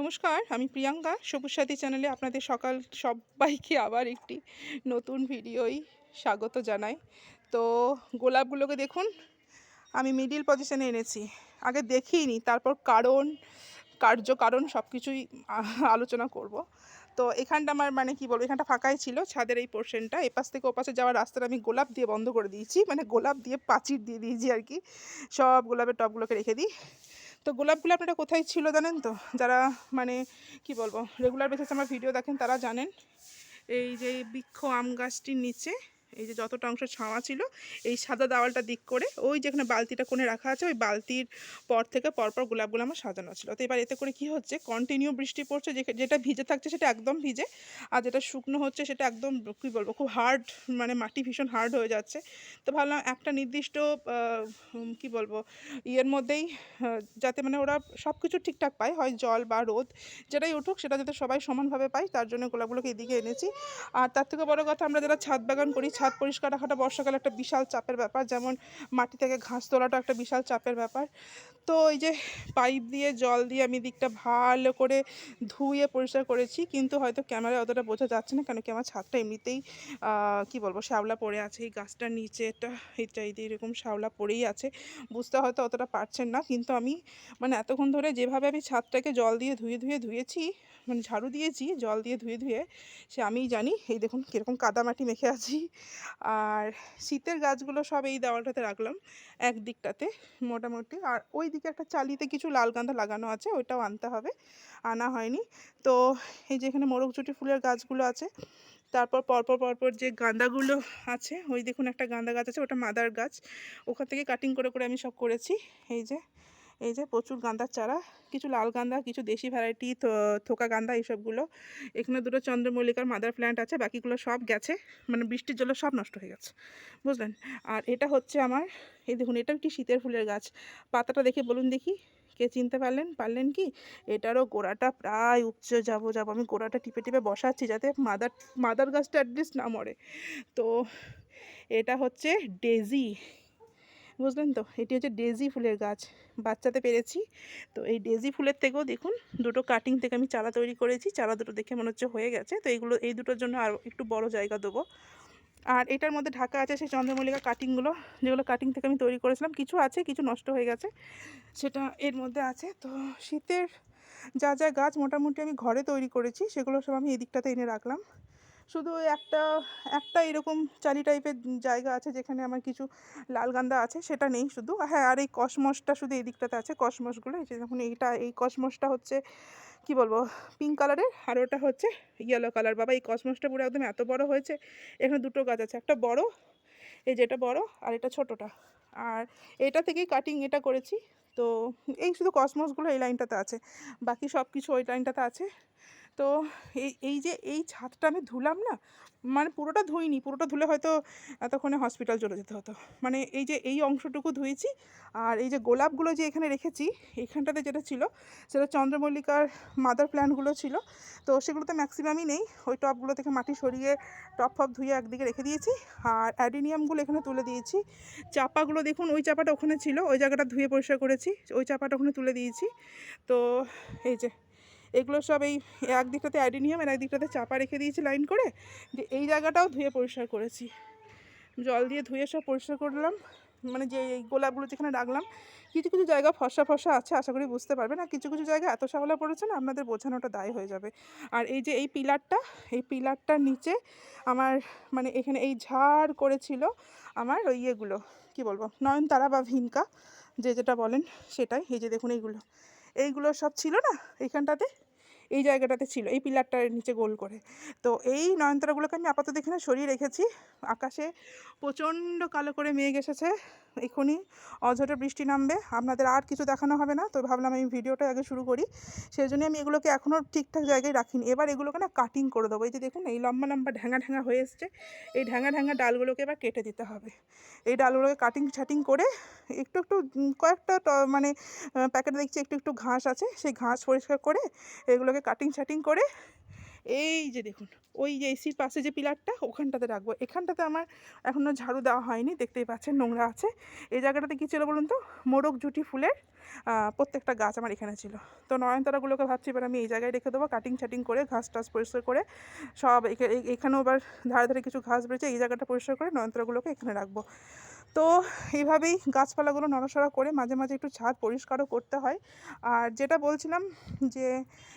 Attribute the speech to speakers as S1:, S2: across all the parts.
S1: নমস্কার, আমি প্রিয়াঙ্কা সবুজ সাথী চ্যানেলে আপনাদের সকাল, সবাইকে আবার একটি নতুন ভিডিওই স্বাগত জানাই। তো গোলাপগুলোকে দেখুন, আমি মিডিল পজিশনে এনেছি। আগে দেখিনি, তারপর কারণ, কার্য কারণ সব কিছুই আলোচনা করব। তো এখানটা আমার মানে কি বলব, এখানটা ফাঁকাই ছিল, ছাদের এই পোর্শনটা এপাশ থেকে ওপাশে যাওয়ার রাস্তাটা আমি গোলাপ দিয়ে বন্ধ করে দিয়েছি মানে গোলাপ দিয়ে প্রাচীর দিয়ে দিয়েছি আর কি। সব গোলাপের টবগুলোকে রেখে দিই। তো গোলাপগুলো আপনারা কোথায় ছিল জানেন তো? যারা মানে কি বলব রেগুলার বেসিসে আমার ভিডিও দেখেন, তারা জানেন। এই যে বৃক্ষ, আম গাছটির নিচে এই যে যতটা অংশ ছাওয়া ছিল, এই সাদা দেওয়ালটা দিক করে ওই যেখানে বালতিটা কোণে রাখা আছে, ওই বালতির পর থেকে পরপর গোলাপগুলো আমার সাজানো ছিল। তো এবার এতে করে কি হচ্ছে কন্টিনিউ বৃষ্টি পড়ছে যেটা ভিজে থাকছে সেটা একদম ভিজে, আর যেটা শুকনো হচ্ছে সেটা একদম কী বলব, খুব হার্ড মানে মাটি ভীষণ হার্ড হয়ে যাচ্ছে। তো ভাবলাম একটা নির্দিষ্ট কি বলব, ইয়ের মধ্যেই যাতে মানে ওরা সব কিছু ঠিকঠাক পায়, হয় জল বা রোদ যেটাই উঠুক, সেটা যাতে সবাই সমানভাবে পায়, তার জন্য গোলাপগুলোকে এদিকে এনেছি। আর তার থেকে বড় কথা আমরা যারা ছাদ বাগান করি ছাদ পরিষ্কার রাখাটা বর্ষাকালে একটা বিশাল চাপের ব্যাপার, যেমন মাটি থেকে ঘাস তোলাটা একটা বিশাল চাপের ব্যাপার। তো এই যে পাইপ দিয়ে, জল দিয়ে আমি দিকটা ভালো করে ধুয়ে পরিষ্কার করেছি, কিন্তু হয়তো ক্যামেরায় অতটা বোঝা যাচ্ছে না, কেন কি আমার ছাদটা এমনিতেই কি বলব, শ্যাওলা পড়ে আছে। এই গাছটার নিচে এটা এটা এরকম শ্যাওলা পড়েই আছে। বুঝতে হয়তো অতটা পারছেন না, কিন্তু আমি মানে এতক্ষণ ধরে যেভাবে আমি ছাদটাকে জল দিয়ে ধুয়ে ধুয়ে, ধুয়েছি মানে ঝাড়ু দিয়েছি, জল দিয়ে ধুয়ে ধুয়ে, সে আমিই জানি, এই দেখুন কীরকম কাদামাটি মেখে আছি। আর শীতের গাছগুলো সব এই দেওয়ালটাতে রাখলাম এক দিকটাতে মোটামুটি। আর ওই দিকে একটা চালিতে কিছু লাল গাঁদা লাগানো আছে, ওইটাও আনতে হবে, আনা হয়নি। তো এই যে এখানে মোরগচুটি ফুলের গাছগুলো আছে, তারপর পরপর পরপর যে গাঁদাগুলো আছে, ওই দেখুন একটা গাঁদা গাছ আছে, ওটা মাদার গাছ। ওখান থেকে কাটিং করে করে আমি সব করেছি, এই যে এই যে প্রচুর গাঁদার চারা, কিছু লাল গাঁদা, কিছু দেশি ভ্যারাইটি থোকা গাঁদা এইসবগুলো। এখানে দুটো চন্দ্রমল্লিকার মাদার প্ল্যান্ট আছে, বাকিগুলো সব গেছে মানে বৃষ্টির জলে সব নষ্ট হয়ে গেছে, বুঝলেন? আর এটা হচ্ছে আমার, এই দেখুন এটা একটি শীতের ফুলের গাছ। পাতাটা দেখে বলুন দেখি, কে চিনতে পারলেন? পারলেন কি? এটারও গোড়াটা প্রায় উপচে যাব যাব, আমি গোড়াটা টিপে টিপে বসাচ্ছি যাতে মাদার মাদার গাছটা অ্যাটলিস্ট না মরে। তো এটা হচ্ছে ডেজি বুঝলেন তো? এটি হচ্ছে ডেজি ফুলের গাছ। বাচ্চাতে পেরেছি। তো এই ডেজি ফুলের থেকেও দেখুন, দুটো কাটিং থেকে আমি চারা তৈরি করেছি। চারা দুটো দেখে মনে হচ্ছে হয়ে গেছে। তো এইগুলো এই দুটোর জন্য আরও একটু বড় জায়গা দেবো। আর এটার মধ্যে ঢাকা আছে সেই চন্দ্রমল্লিকা কাটিংগুলো যেগুলো কাটিং থেকে আমি তৈরি করেছিলাম। কিছু আছে, কিছু নষ্ট হয়ে গেছে। সেটা এর মধ্যে আছে। তো শীতের যা যা গাছ মোটামুটি আমি ঘরে তৈরি করেছি, সেগুলো সব আমি এদিকটাতে এনে রাখলাম। শুধু একটা একটা এরকম চালি টাইপের জায়গা আছে যেখানে আমার কিছু লাল গান্দা আছে, সেটা নেই শুধু। হ্যাঁ আর এই কসমসটা শুধু এই দিকটাতে আছে, কসমসগুলো, এই যে দেখুন এইটা, এই কসমসটা হচ্ছে, কি বলব পিঙ্ক কালারের আর ওটা হচ্ছে ইয়েলো কালার বাবা, এই কসমসটা পুরো একদম এত বড় হয়েছে, এখানে দুটো গাছ আছে, একটা বড়, এই যেটা বড়, আর এটা ছোটোটা। আর এটা থেকেই কাটিং এটা করেছি, তো এই শুধু কসমসগুলো এই লাইনটাতে আছে, বাকি সব কিছু ওই লাইনটাতে আছে। তো এই এই যে এই ছাদটা আমি ধুলাম না মানে পুরোটা ধুইনি, পুরোটা ধুলে হয়তো এতক্ষণে হসপিটাল চলে যেতে হতো। মানে এই যে এই অংশটুকু ধুয়েছি, আর এই যে গোলাপগুলো যে এখানে রেখেছি, এখানটাতে যেটা ছিল, সেটা চন্দ্রমল্লিকার মাদার প্ল্যান্টগুলো ছিল। তো সেগুলো তো ম্যাক্সিমামই নেই, ওই টপগুলো থেকে মাটি সরিয়ে টপ ফপ ধুয়ে একদিকে রেখে দিয়েছি, আর অ্যাডিনিয়ামগুলো এখানে তুলে দিয়েছি। চাপাগুলো দেখুন, ওই চাপাটা ওখানে ছিল, ওই জায়গাটা ধুয়ে পরিষ্কার করেছি, ওই চাপাটা ওখানে তুলে দিয়েছি। তো এই যে এগুলো সব এই এক দিকটাতে অ্যাডিনিয়াম, আর এক দিকটাতে চাপা রেখে দিয়েছি লাইন করে, যে এই জায়গাটাও ধুয়ে পরিষ্কার করেছি। জল দিয়ে ধুয়ে সব পরিষ্কার করলাম মানে যে এই গোলাপগুলো যেখানে রাখলাম, কিছু কিছু জায়গা ফসা ফসা আছে, আশা করি বুঝতে পারবেন, আর কিছু কিছু জায়গা এত শ্যাওলা পড়েছে না, আপনাদের বোঝানোটা দায় হয়ে যাবে। আর এই যে এই পিলারটা, এই পিলারটার নিচে আমার মানে এখানে এই ঝাড় করেছিল আমার ওই ইয়েগুলো, কী বলব, নয়নতারা বা ভিনকা, যে যেটা বলেন সেটাই, এই যে দেখুন এইগুলো। এইগুলো সব ছিল না এইখানটাতে এই জায়গাটাতে ছিল, এই পিলারটার নিচে গোল করে। তো এই নয়নতারাগুলোকে আমি আপাতত এখানে সরিয়ে রেখেছি। আকাশে প্রচণ্ড কালো করে মেঘ এসেছে। এখনই অঝটে বৃষ্টি নামবে। আপনাদের আর কিছু দেখানো হবে না, তো ভাবলাম আমি ভিডিওটা আগে শুরু করি। সেই জন্য আমি এগুলোকে এখনও ঠিকঠাক জায়গায় রাখিনি। এবার এগুলোকে না কাটিং করে দেবো। এই যে দেখুন, এই লম্বা লম্বা ঢ্যাঙা ঢ্যাঙা হয়ে এসছে। এই ঢ্যাঙা ঢ্যাঙা ডালগুলোকে এবার কেটে দিতে হবে। এই ডালগুলোকে কাটিং ছাটিং করে একটু একটু কয়েকটা মানে প্যাকেটে দেখছি, একটু একটু ঘাস আছে। সেই ঘাস পরিষ্কার করে এগুলোকে কাটিং শাটিং করে, এই যে দেখুন, ওই যে এসির পাশে যে পিলারটা, ওখানটাতে রাখব। এখানটাতে আমার এখনও ঝাড়ু দেওয়া হয়নি, দেখতেই পাচ্ছেন নোংরা আছে। এই জায়গাটাতে কী ছিল বলুন তো? মোরগ, জুটি ফুলের প্রত্যেকটা গাছ আমার এখানে ছিল। তো নয়নতারাগুলোকে ভাবছি এবার আমি এই জায়গায় রেখে দেবো কাটিং ছাটিং করে, ঘাস টাস পরিষ্কার করে, সব এখানেও আবার ধারে ধারে কিছু ঘাস বেড়েছে, এই জায়গাটা পরিষ্কার করে নয়নতারাগুলোকে এখানে রাখব। তো এইভাবেই গাছপালাগুলো নড়াচড়া করে মাঝে মাঝে একটু ছাদ পরিষ্কারও করতে হয়। আর যেটা বলছিলাম যে,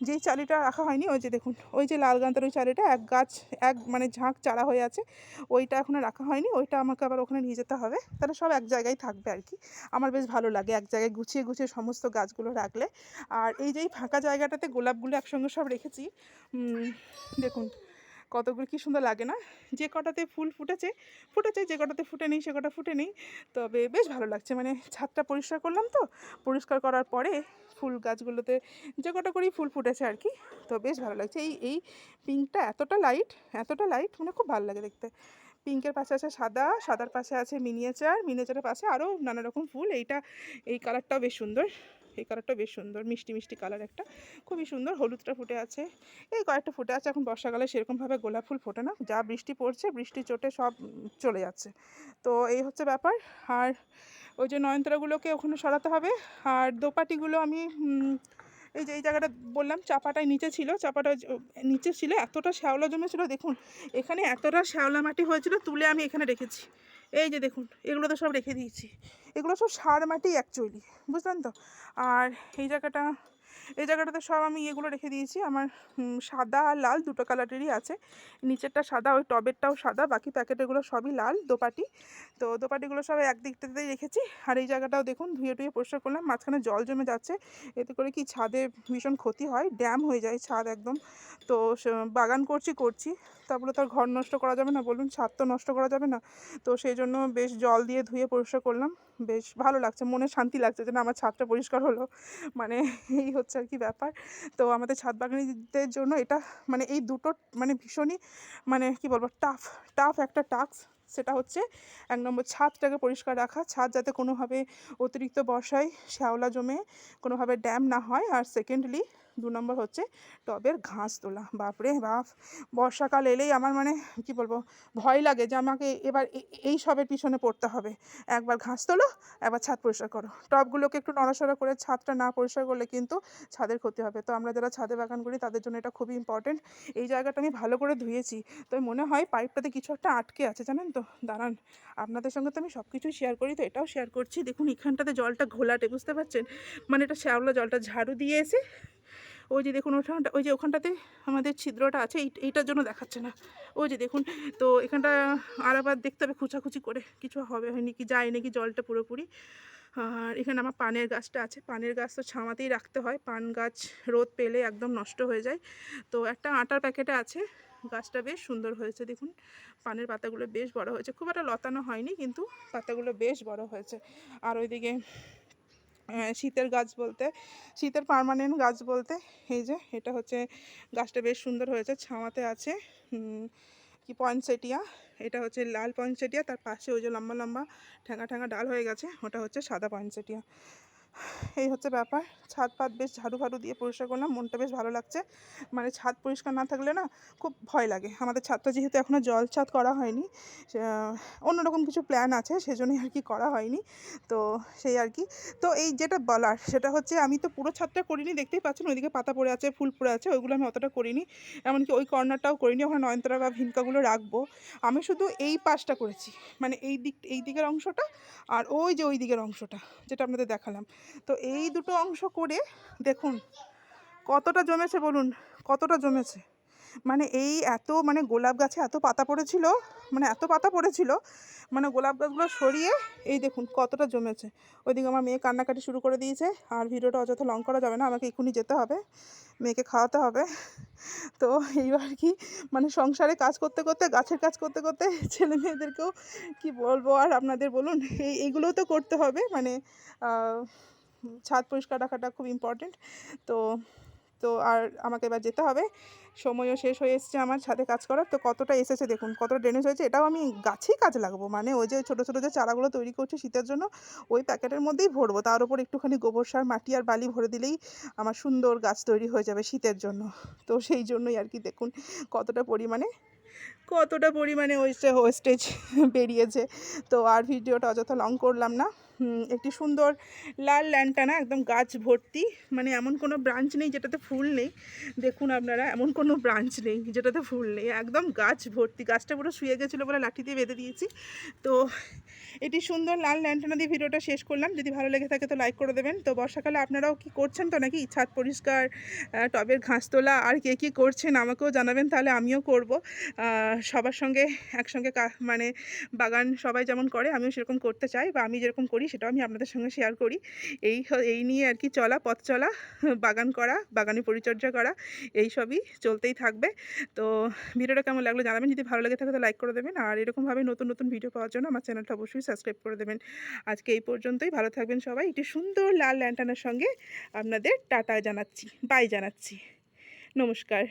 S1: যেই চালিটা রাখা হয়নি, ওই যে দেখুন, ওই যে লাল গান্তার ওই চালিটা এক গাছ, এক মানে ঝাঁক চারা হয়ে আছে, ওইটা এখনও রাখা হয়নি, ওইটা আমাকে আবার ওখানে নিয়ে যেতে হবে। তাহলে সব এক জায়গায় থাকবে আর কি। আমার বেশ ভালো লাগে এক জায়গায় গুছিয়ে গুছিয়ে সমস্ত গাছগুলো রাখলে। আর এই যে ফাঁকা জায়গাটাতে গোলাপগুলো একসঙ্গে সব রেখেছি দেখুন কতগুলো, কি সুন্দর লাগে না? যে কটাতে ফুল ফুটেছে ফুটেছে, যে কটাতে ফুটে নেই, সে কটা ফুটে নেই। তবে বেশ ভালো লাগছে। মানে ছাদটা পরিষ্কার করলাম তো, পরিষ্কার করার পরে ফুল গাছগুলোতে যে কটা করেই ফুল ফুটেছে আর কি, তো বেশ ভালো লাগছে। এই এই পিঙ্কটা এতটা লাইট এতটা লাইট মানে খুব ভালো লাগে দেখতে। পিঙ্কের পাশে আছে সাদা, সাদার পাশে আছে মিনিয়েচার মিনিয়েচারের পাশে আরও নানা রকম ফুল। এইটা, এই কালারটাও বেশ সুন্দর। এই কালারটা বেশ সুন্দর, মিষ্টি মিষ্টি কালার একটা, খুবই সুন্দর, হলুদটা ফুটে আছে। এই কয়েকটা ফুটে আছে, এখন বর্ষাকালে সেরকমভাবে গোলাপ ফুল ফোটে না। যা বৃষ্টি পড়ছে, বৃষ্টি চোটে সব চলে যাচ্ছে। তো এই হচ্ছে ব্যাপার। আর ওই যে নয়নতারাগুলোকে ওখানে সরাতে হবে। আর দোপাটিগুলো আমি এই যে, এই জায়গাটা বললাম, চাপাটাই নিচে ছিল, চাপাটা নিচে ছিল, এতটা শ্যাওলা জমেছিল, দেখুন, এখানে এতটা শ্যাওলা মাটি হয়েছিল, তুলে আমি এখানে রেখেছি। এই যে, দেখুন, এগুলো তো সব রেখে দিয়েছি। এগুলো সব সার মাটি অ্যাকচুয়ালি বুঝলেন তো? আর এই জায়গাটা এই জায়গাটাতে সব আমি এগুলো রেখে দিয়েছি। আমার সাদা আর লাল দুটো কালারেরই আছে। নিচেরটা সাদা, ওই টবেরটাও সাদা, বাকি প্যাকেটেগুলো সবই লাল, দোপাটি। তো দোপাটিগুলো সব একদিকটাতেই রেখেছি। আর এই জায়গাটাও দেখুন, ধুয়ে টুয়ে পরিষ্কার করলাম। মাঝখানে জল জমে যাচ্ছে। এতে করে কি ছাদে ভীষণ ক্ষতি হয়। ড্যাম হয়ে যায় ছাদ একদম। তো বাগান করছি করছি। তারপরে তো আর ঘর নষ্ট করা যাবে না। বলুন, ছাদ তো নষ্ট করা যাবে না। তো সেই জন্য বেশ জল দিয়ে ধুয়ে পরিষ্কার করলাম। বেশ ভালো লাগছে, মনে শান্তি লাগছে যেন আমার ছাদটা পরিষ্কার হলো। মানে এই হচ্ছে আর কি ব্যাপার। তো আমাদের ছাদ বাগানিদের জন্য এটা মানে এই দুটো মানে ভীষণই মানে কি বলব টাফ টাফ একটা টাস্ক সেটা হচ্ছে এক নম্বর ছাদটাকে পরিষ্কার রাখা, ছাদ যাতে কোনোভাবে অতিরিক্ত বর্ষায় শ্যাওলা জমে কোনোভাবে ড্যাম না হয়। আর সেকেন্ডলি দু নম্বর হচ্ছে টবের ঘাস তোলা। বাপরে বাপ, বর্ষাকাল এলেই আমার মানে কি বলব, ভয় লাগে যে আমাকে এবার এই সবের পিছনে পড়তে হবে। একবার ঘাস তোলো, একবার ছাদ পরিষ্কার করো। টবগুলোকে একটু নড়াচড়া করে ছাদটা না পরিষ্কার করলে কিন্তু ছাদের ক্ষতি হবে। তো আমরা যারা ছাদে বাগান করি, তাদের জন্য এটা খুবই ইম্পর্টেন্ট এই জায়গাটা আমি ভালো করে ধুয়েছি। তো মনে হয় পাইপটাতে কিছু একটা আটকে আছে, জানেন তো? দাঁড়ান, আপনাদের সঙ্গে তো আমি সব কিছুই শেয়ার করি, তো এটাও শেয়ার করছি। দেখুন, এখানটাতে জলটা ঘোলাটে, বুঝতে পারছেন? মানে এটা শ্যাওলা জলটা ঝাড়ু দিয়ে এসে ওই যে দেখুন ওখানটা, ওই যে ওখানটাতে আমাদের ছিদ্রটা আছে, এই, এইটার জন্য দেখাচ্ছে না। ওই যে দেখুন, তো এখানটা আর আবার দেখতে হবে খুচাখুচি করে, কিছু হবে হয়নি কি যায় নাকি জলটা পুরোপুরি। আর এখানে আমার পানের গাছটা আছে, পানের গাছ তো ছামাতেই রাখতে হয়, পান গাছ রোদ পেলে একদম নষ্ট হয়ে যায়। তো একটা আটার প্যাকেটে আছে, গাছটা বেশ সুন্দর হয়েছে দেখুন, পানের পাতাগুলো বেশ বড় হয়েছে, খুব একটা লতানো হয়নি কিন্তু পাতাগুলো বেশ বড় হয়েছে। আর ওইদিকে শীতের গাছ বলতে, শীতের পারমানেন্ট গাছ বলতে, এই যে এটা হচ্ছে, গাছটা বেশ সুন্দর হয়েছে, ছাওয়াতে আছে কি পঞ্চেটিয়া এটা হচ্ছে লাল পঞ্চেটিয়া তার পাশে ওই যে লম্বা লম্বা ঠ্যাঙা ঠ্যাঙা ডাল হয়ে গেছে, ওটা হচ্ছে সাদা পয়েন্টসেটিয়া এই হচ্ছে ব্যাপার। ছাদ পাত বেশ ঝাড়ু ফাড়ু দিয়ে পরিষ্কার করলাম, মনটা বেশ ভালো লাগছে। মানে ছাদ পরিষ্কার না থাকলে না খুব ভয় লাগে। আমাদের ছাদটা যেহেতু এখনও জল ছাদ করা হয়নি অন্যরকম কিছু প্ল্যান আছে, সেজন্যই আর কি করা হয়নি। তো সেই আর কি। তো এই যেটা বলার, সেটা হচ্ছে আমি তো পুরো ছাদটা করিনি, দেখতেই পাচ্ছেন ওইদিকে পাতা পড়ে আছে, ফুল পড়ে আছে, ওইগুলো আমি অতটা করিনি। এমনকি ওই কর্নারটাও করিনি, ওখানে নয়নতরা বা ভিনকাগুলো রাখব। আমি শুধু এই পাশটা করেছি। মানে এই দিক, এই দিকের অংশটা আর ওই যে ওই দিকের অংশটা, যেটা আপনাদের দেখালাম। তো এই দুটো অংশ করে দেখুন কতটা জমেছে বলুন? কতটা জমেছে? মানে এই এত মানে গোলাপ গাছে এত পাতা পড়েছিল মানে এত পাতা পড়েছিল মানে গোলাপ গাছগুলো সরিয়ে এই দেখুন কতটা জমেছে। ওইদিকে আমার মেয়ে কান্নাকাটি শুরু করে দিয়েছে, আর ভিডিওটা অযথা লং করা যাবে না, আমাকে এক্ষুনি যেতে হবে, মেয়েকে খাওয়াতে হবে। তো এইবার কি মানে সংসারে কাজ করতে করতে, গাছের কাজ করতে করতে ছেলে মেয়েদেরকেও কি বলব আর আপনাদের বলুন, এই এইগুলোও তো করতে হবে মানে ছাদ পরিষ্কার রাখাটা খুব ইম্পর্টেন্ট তো তো আর আমাকে এবার যেতে হবে। সময়ও শেষ হয়ে এসছে আমার ছাদে কাজ করার। তো কতটা এসেছে দেখুন, কতটা ড্রেনেজ হয়েছে এটাও আমি গাছেই কাজ লাগাবো। মানে ওই যে ছোটো ছোটো যে চারাগুলো তৈরি করছি শীতের জন্য, ওই প্যাকেটের মধ্যেই ভরবো। তার উপর একটুখানি গোবর সার, মাটি আর বালি ভরে দিলেই আমার সুন্দর গাছ তৈরি হয়ে যাবে শীতের জন্য। তো সেই জন্যই আর কি দেখুন কতটা পরিমাণে কতটা পরিমাণে ওয়েস্টে ওয়েস্টেজ বেরিয়েছে। তো আর ভিডিওটা অযথা লং করলাম না। একটি সুন্দর লাল ল্যান্টানা, একদম গাছ ভর্তি। মানে এমন কোনো ব্রাঞ্চ নেই যেটাতে ফুল নেই। দেখুন আপনারা, এমন কোনো ব্রাঞ্চ নেই যেটাতে ফুল নেই। একদম গাছ ভর্তি, গাছটা পুরো শুয়ে গেছিল বলে লাঠি দিয়ে বেঁধে দিয়েছি। তো এটি সুন্দর লাল ল্যান্টানা দিয়ে ভিডিওটা শেষ করলাম। যদি ভালো লেগে থাকে তো লাইক করে দেবেন। তো বর্ষাকালে আপনারাও কি করছেন তো নাকি? ছাদ পরিষ্কার টবের ঘাস তোলা, আর কে কী করছেন আমাকেও জানাবেন, তাহলে আমিও করব। সবার সঙ্গে একসঙ্গে মানে বাগান সবাই যেমন করে, আমিও সেরকম করতে চাই বা আমি যেরকম করি সেটাও আমি আপনাদের সঙ্গে শেয়ার করি। এই এই নিয়ে আর কি চলা, পথ চলা, বাগান করা বাগানে পরিচর্যা করা, এই সবই চলতেই থাকবে। তো ভিডিওটা কেমন লাগল জানাবেন। যদি ভালো লাগে থাকে তো লাইক করে দেবেন। আর এরকমভাবে নতুন নতুন ভিডিও পাওয়ার জন্য আমার চ্যানেলটা অবশ্যই সাবস্ক্রাইব করে দেবেন। আজকে এই পর্যন্তই। ভালো থাকবেন সবাই। একটি সুন্দর লাল ল্যান্টানের সঙ্গে আপনাদের টাটা জানাচ্ছি। বাই জানাচ্ছি। নমস্কার।